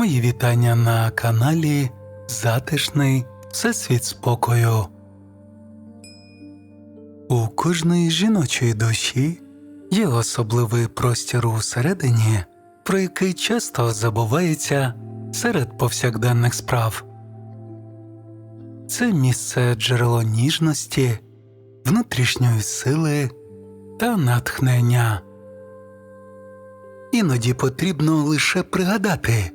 Мої вітання на каналі Затишний Всесвіт спокою. У кожної жіночої душі є особливий простір усередині, про який часто забувається серед повсякденних справ. Це місце джерело ніжності, внутрішньої сили та натхнення. Іноді потрібно лише пригадати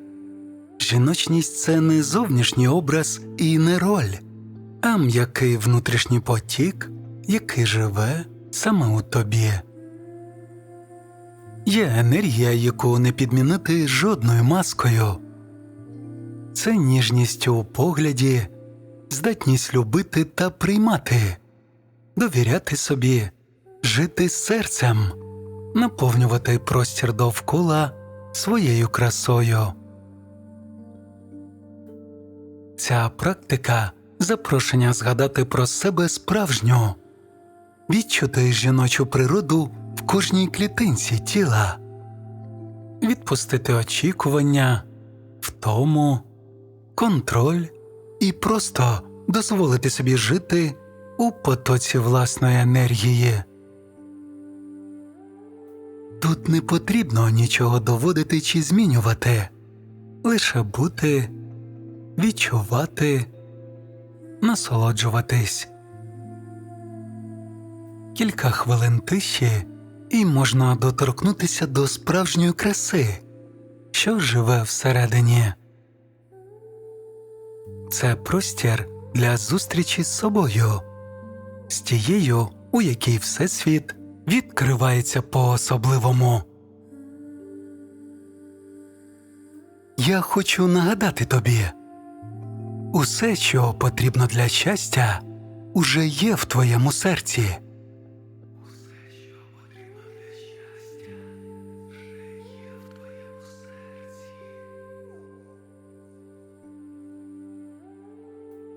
жіночність це не зовнішній образ і не роль, а м'який внутрішній потік, який живе саме у тобі. Є енергія, яку не підмінити жодною маскою. Це ніжність у погляді, здатність любити та приймати, довіряти собі, жити серцем, наповнювати простір довкола своєю красою. Ця практика запрошення згадати про себе справжню, відчути жіночу природу в кожній клітинці тіла, відпустити очікування, втому, контроль і просто дозволити собі жити у потоці власної енергії. Тут не потрібно нічого доводити чи змінювати, лише бути, відчувати, насолоджуватись. Кілька хвилин тиші, і можна доторкнутися до справжньої краси, що живе всередині. Це простір для зустрічі з собою, з тією, у якій Всесвіт відкривається по-особливому. Я хочу нагадати тобі усе, що потрібно для щастя, уже є в твоєму серці.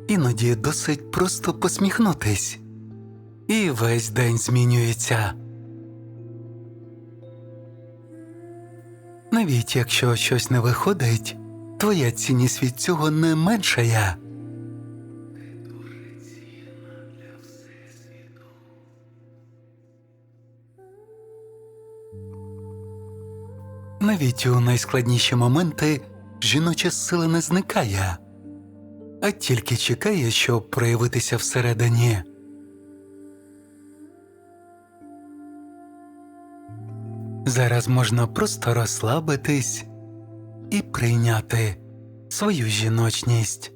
Іноді досить просто посміхнутись, і весь день змінюється. Навіть якщо щось не виходить, твоя цінність від цього не меншає. Навіть у найскладніші моменти жіноча сила не зникає, а тільки чекає, щоб проявитися всередині. Зараз можна просто розслабитись і прийняти свою жіночність.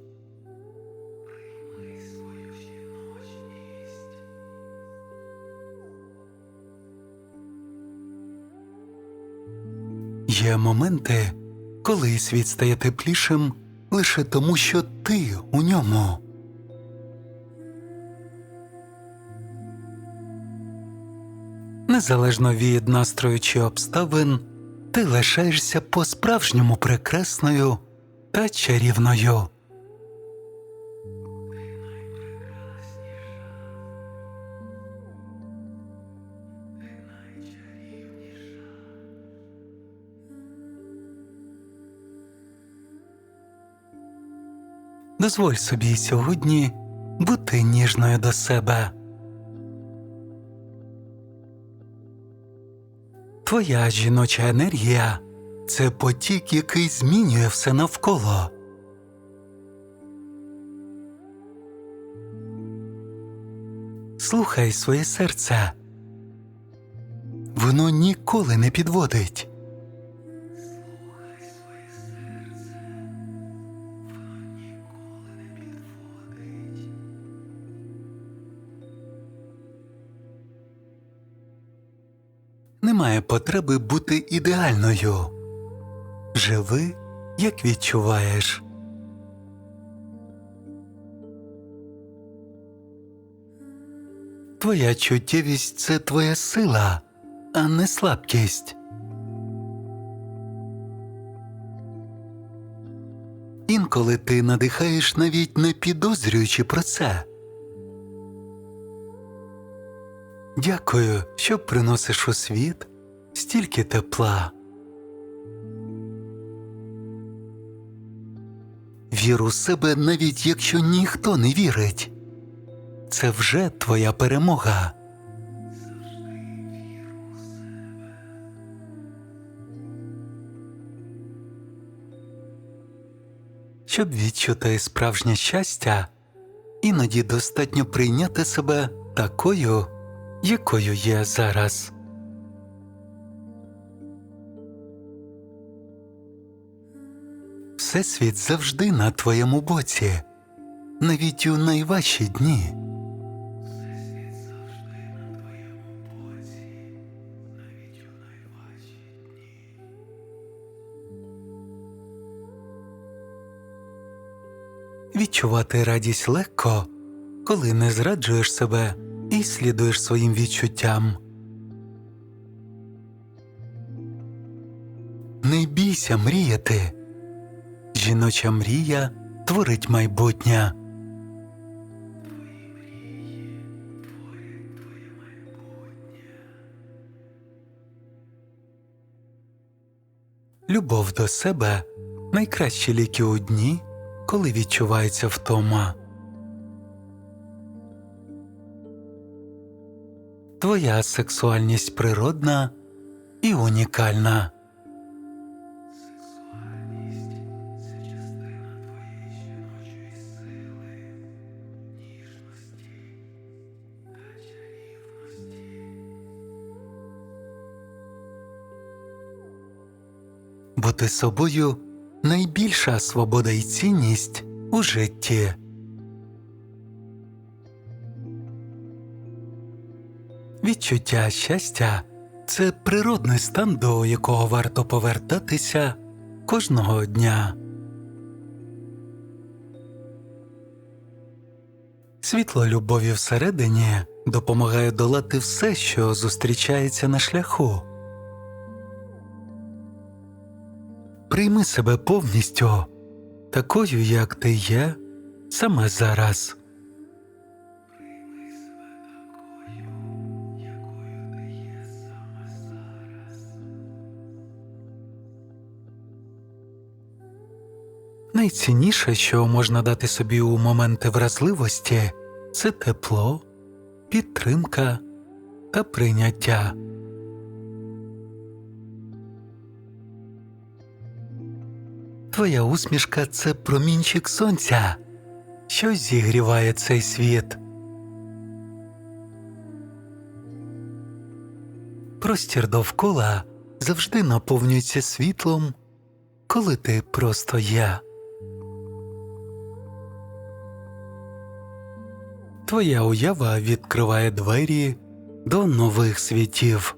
Є моменти, коли світ стає теплішим лише тому, що ти у ньому. Незалежно від настрою чи обставин, ти лишаєшся по-справжньому прекрасною та чарівною. Дозволь собі сьогодні бути ніжною до себе. Твоя жіноча енергія це потік, який змінює все навколо. Слухай своє серце. Воно ніколи не підводить. Немає потреби бути ідеальною. Живи, як відчуваєш. Твоя чуттєвість це твоя сила, а не слабкість. Інколи ти надихаєш навіть не підозрюючи про це. Дякую, що приносиш у світ стільки тепла. Вір у себе, навіть якщо ніхто не вірить. Це вже твоя перемога. Щоб відчути справжнє щастя, іноді достатньо прийняти себе такою, якою є зараз. Всесвіт завжди на твоєму боці, навіть у найважчі дні. Відчувати радість легко, коли не зраджуєш себе і слідуєш своїм відчуттям. Не бійся мріяти. Жіноча мрія творить майбутнє. Любов до себе найкращі ліки у дні, коли відчувається втома. Твоя сексуальність природна і унікальна. Бути собою найбільша свобода і цінність у житті. Відчуття щастя це природний стан, до якого варто повертатися кожного дня. Світло любові всередині допомагає долати все, що зустрічається на шляху. Прийми себе повністю такою, як ти є, саме зараз. Найцінніше, що можна дати собі у моменти вразливості, це тепло, підтримка та прийняття. Твоя усмішка це промінчик сонця, що зігріває цей світ. Простір довкола завжди наповнюється світлом, коли ти просто є. Твоя уява відкриває двері до нових світів.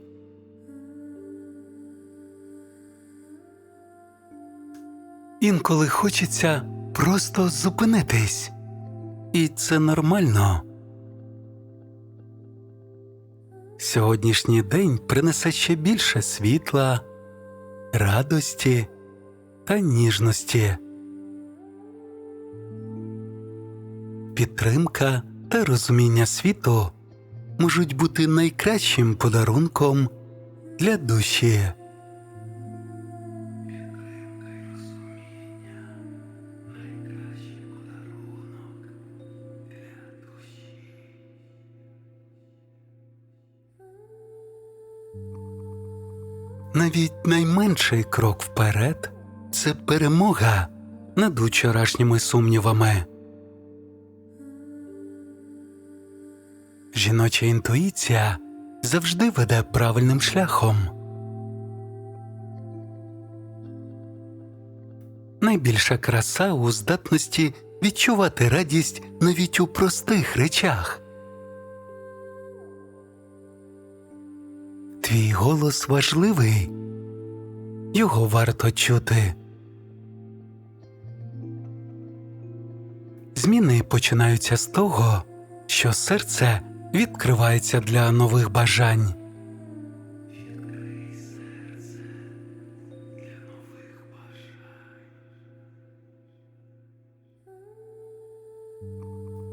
Інколи хочеться просто зупинитись, і це нормально. Сьогоднішній день принесе ще більше світла, радості та ніжності. Підтримка та розуміння світу можуть бути найкращим подарунком для душі. Навіть найменший крок вперед це перемога над учорашніми сумнівами. Жіноча інтуїція завжди веде правильним шляхом. Найбільша краса у здатності відчувати радість навіть у простих речах. Твій голос важливий, його варто чути. Зміни починаються з того, що серце відкривається для нових бажань.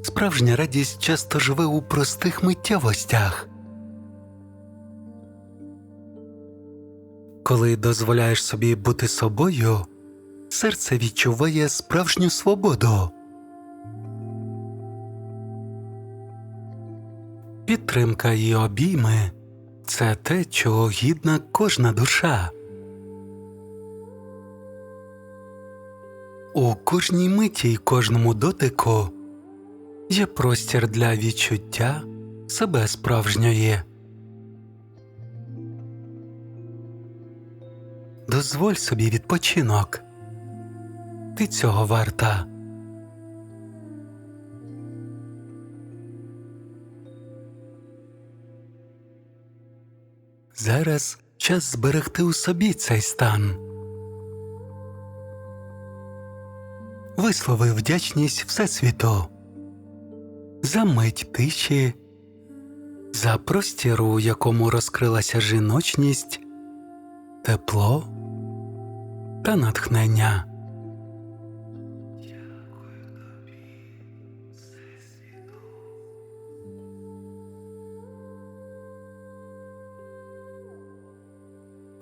Справжня радість часто живе у простих миттєвостях. Коли дозволяєш собі бути собою, серце відчуває справжню свободу. Підтримка і обійми це те, чого гідна кожна душа. У кожній миті й кожному дотику є простір для відчуття себе справжньої. Дозволь собі відпочинок. Ти цього варта. Зараз час зберегти у собі цей стан. Вислови вдячність Всесвіту за мить тиші, за простір, у якому розкрилася жіночність, тепло та натхнення.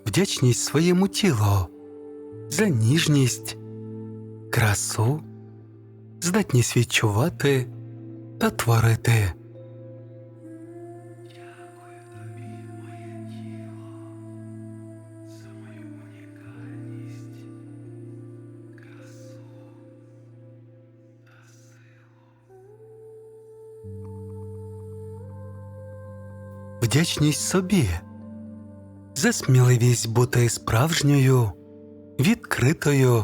Вдячність своєму тілу за ніжність, красу, здатність відчувати та творити. Вдячність собі за сміливість бути справжньою, відкритою,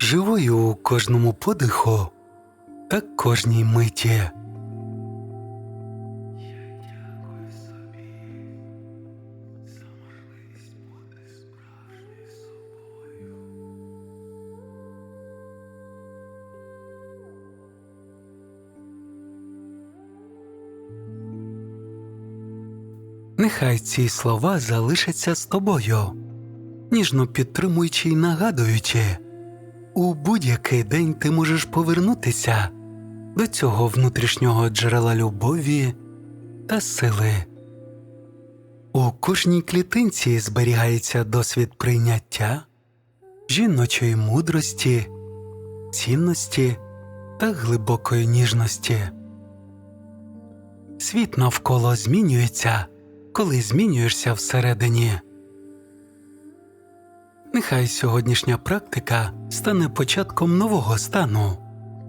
живою у кожному подиху та кожній миті. Нехай ці слова залишаться з тобою, ніжно підтримуючи й нагадуючи, у будь-який день ти можеш повернутися до цього внутрішнього джерела любові та сили. У кожній клітинці зберігається досвід прийняття, жіночої мудрості, цінності та глибокої ніжності. Світ навколо змінюється, коли змінюєшся всередині. Нехай сьогоднішня практика стане початком нового стану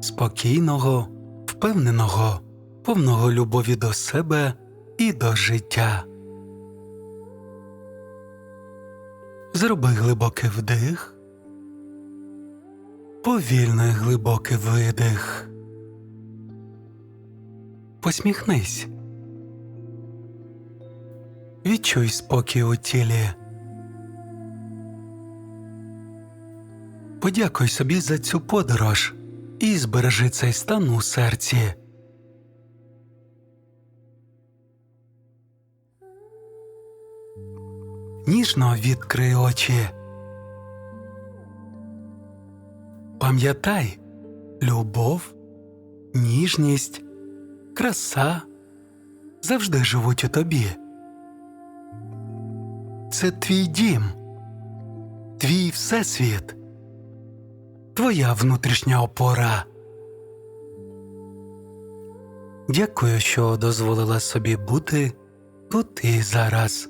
спокійного, впевненого, повного любові до себе і до життя. Зроби глибокий вдих, повільний глибокий видих. Посміхнись. Відчуй спокій у тілі. Подякуй собі за цю подорож і збережи цей стан у серці. Ніжно відкрий очі. Пам'ятай, любов, ніжність, краса завжди живуть у тобі. Це твій дім, твій всесвіт, твоя внутрішня опора. Дякую, що дозволила собі бути тут і зараз.